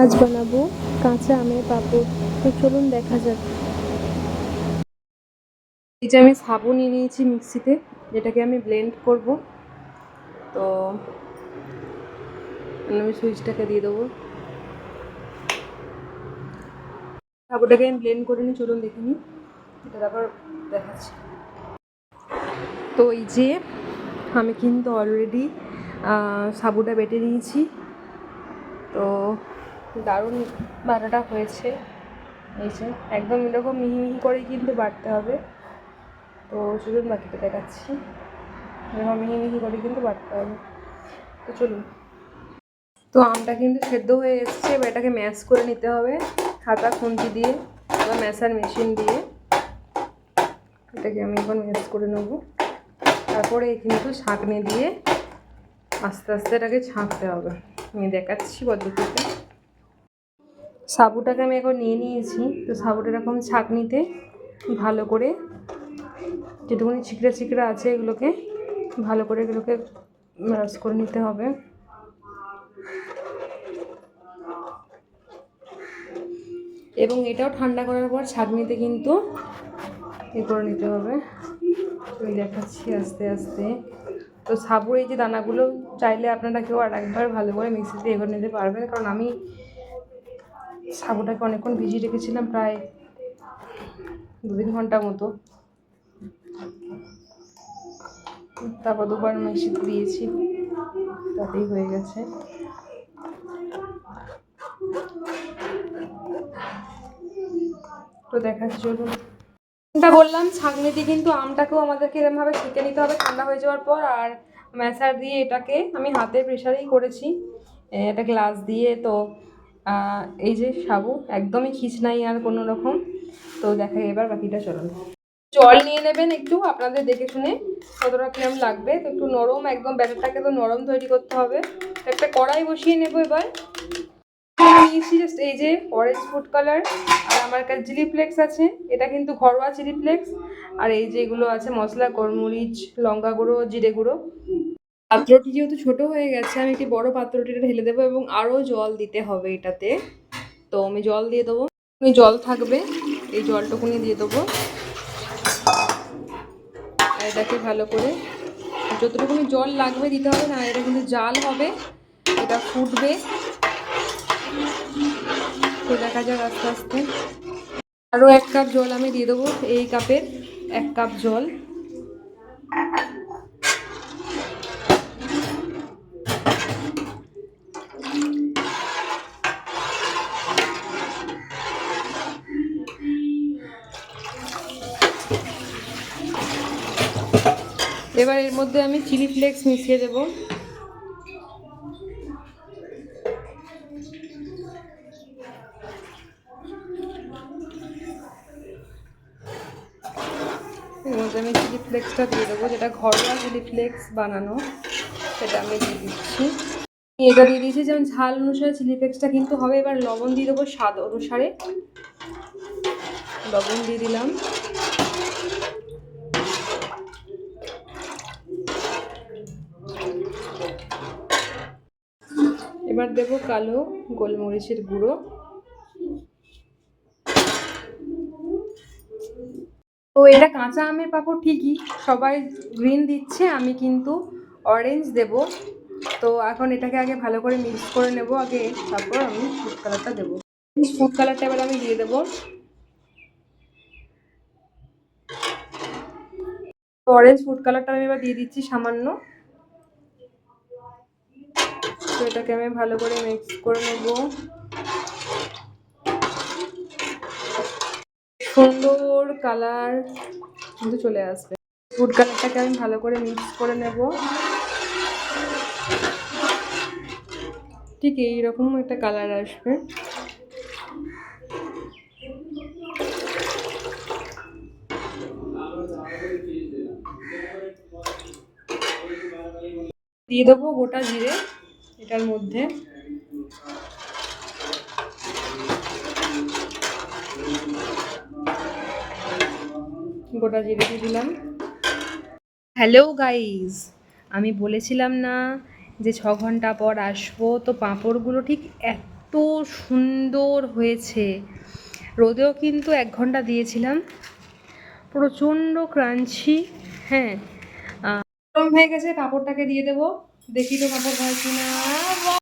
আজ বানাবো কাঁচা আমের পাঁপড়। তো চলুন দেখা যাক। এই যে আমি সাবু নিয়ে নিয়েছি মিক্সিতে, যেটাকে আমি ব্লেন্ড করব। তো আমি সুইচটাকে দিয়ে দেবো। সাবুটাকে আমি ব্লেন্ড করে নিই, চলুন দেখে নিই। এটা তারপর দেখাচ্ছি। তো এই যে আমি কিন্তু অলরেডি সাবুটা বেটে নিয়েছি। তো দারুণ বাটাটা হয়েছে। এই যে একদম এরকম মিহি মিহি করে কিন্তু বাটতে হবে। তো চলুন বাকিটা দেখাচ্ছি। এরকম মিহি মিহি করে কিন্তু বাটতে হবে। তো চলুন। তো আমটা কিন্তু সেদ্ধ হয়ে এসছে, এবার এটাকে ম্যাশ করে নিতে হবে। হাতা খুন্তি দিয়ে বা ম্যাশার মেশিন দিয়ে। এটাকে আমি এখন ম্যাশ করে নেব। তারপরে কিন্তু ছাঁকনি দিয়ে আস্তে আস্তে এটাকে ছাঁকতে হবে। আমি দেখাচ্ছি পদ্ধতিতে। সাবুটাকে আমি এখন নিয়ে নিয়েছি। তো সাবুটা এরকম ছাঁকনিতে ভালো করে যেটুকুনি ছিকড়া ছিকড়া আছে এগুলোকে ভালো করে এগুলোকে ব্রাশ করে নিতে হবে। এবং এটাও ঠান্ডা করার পর ছাঁকনিতে কিন্তু এ করে নিতে হবে। আমি দেখাচ্ছি আস্তে আস্তে। তো সাবুর এই যে দানাগুলো চাইলে আপনারা কেউ আর একবার ভালো করে মিক্সিতে এ করে নিতে পারবেন। কারণ আমি সাবুটাকে অনেকক্ষণ ভিজিয়ে রেখেছিলাম, প্রায় দু তিন ঘণ্টা মতো। তারপর দুবার মিক্সিতে দিয়েছি, তাতেই হয়ে গেছে। তো দেখাচ্ছি চলুন। বললাম, ছাঁকনিতে কিন্তু আমটাকেও আমাদেরকে এরমভাবে ছেঁকে নিতে হবে ঠান্ডা হয়ে যাওয়ার পর, আর ম্যাশার দিয়ে এটাকে আমি হাতের প্রেশারেই করেছি। এটা গ্লাস দিয়ে, তো এই যে সাবু, একদমই খিচ নাই আর কোনো রকম। তো দেখা এবার বাকিটা চলুন। জল নিয়ে নেবেন একটু, আপনাদের দেখে শুনে কতটা কিরম লাগবে। তো একটু নরম, একদম ব্যাটারটাকে তো নরম তৈরি করতে হবে। একটা কড়াই বসিয়ে নেব এবার। নিয়েছি জাস্ট এই যে অরেঞ্জ ফুড কালার আর আমার কাছে চিলি ফ্লেক্স আছে। এটা কিন্তু ঘরোয়া চিলি ফ্লেক্স আর এই যে এগুলো আছে, মশলা, গোলমরিচ, লঙ্কা গুঁড়ো, জিরে গুঁড়ো। পাত্রটি যেহেতু ছোট হয়ে গেছে, আমি একটি বড় পাত্রটিতে ঢেলে দেবো এবং আরও জল দিতে হবে এটাতে। তো আমি জল দিয়ে দেবো। জল থাকবে, এই জলটুকুনি দিয়ে দেবো। এটাকে ভালো করে যতটুকুনি জল লাগবে দিতে হবে, না এটা কিন্তু জাল হবে, এটা ফুটবে। তো দেখা যাক আস্তে আস্তে। আরও এক কাপ জল আমি দিয়ে দেবো, এই কাপের এক কাপ জল। এবার এর মধ্যে আমি চিলি ফ্লেক্স মিশিয়ে দেবো। এর মধ্যে আমি চিলি ফ্লেক্সটা দিয়ে দেবো, যেটা ঘরোয়া চিলি ফ্লেক্স বানানো, সেটা আমি দিয়ে দিচ্ছি। এটা দিয়ে দিয়েছি, যেমন ঝাল অনুসারে চিলি ফ্লেক্সটা কিন্তু হবে। এবার লবণ দিয়ে দেবো স্বাদ অনুসারে। লবণ দিয়ে দিলাম। এবার দেবো কালো গোলমরিচের গুঁড়ো। তো এটা কাঁচা আমের পাঁপড় ঠিকই, সবাই গ্রিন দিচ্ছে, আমি কিন্তু অরেঞ্জ দেব। তো এখন এটাকে আগে ভালো করে মিক্স করে নেব, আগে তারপর আমি ফুড কালারটা দেবো। ফুড কালারটা এবার আমি দিয়ে দেবো। অরেঞ্জ ফুড কালারটা আমি এবার দিয়ে দিচ্ছি সামান্য। তো এটাকে আমি ভালো করে মিক্স করে নেব। সুন্দর কালার কিন্তু চলে আসবে। ফুড কালারটাকে আমি ভালো করে মিক্স করে নেব। ঠিক এইরকম একটা কালার আসবে। দিয়ে দেবো গোটা জিরে। এটার মধ্যে। গোটা জিরে দিলাম। হ্যালো গাইজ আমি বলেছিলাম না যে ছ ঘণ্টা পর আসব, তো পাঁপড়গুলো ঠিক এত সুন্দর হয়েছে। রোদেও কিন্তু এক ঘণ্টা দিয়েছিলাম। প্রচণ্ড ক্রাঞ্চি হ্যাঁ। গরম হয়ে গেছে, পাঁপড়টাকে দিয়ে দেবো। দেখি তো কাপড় হয় কিনা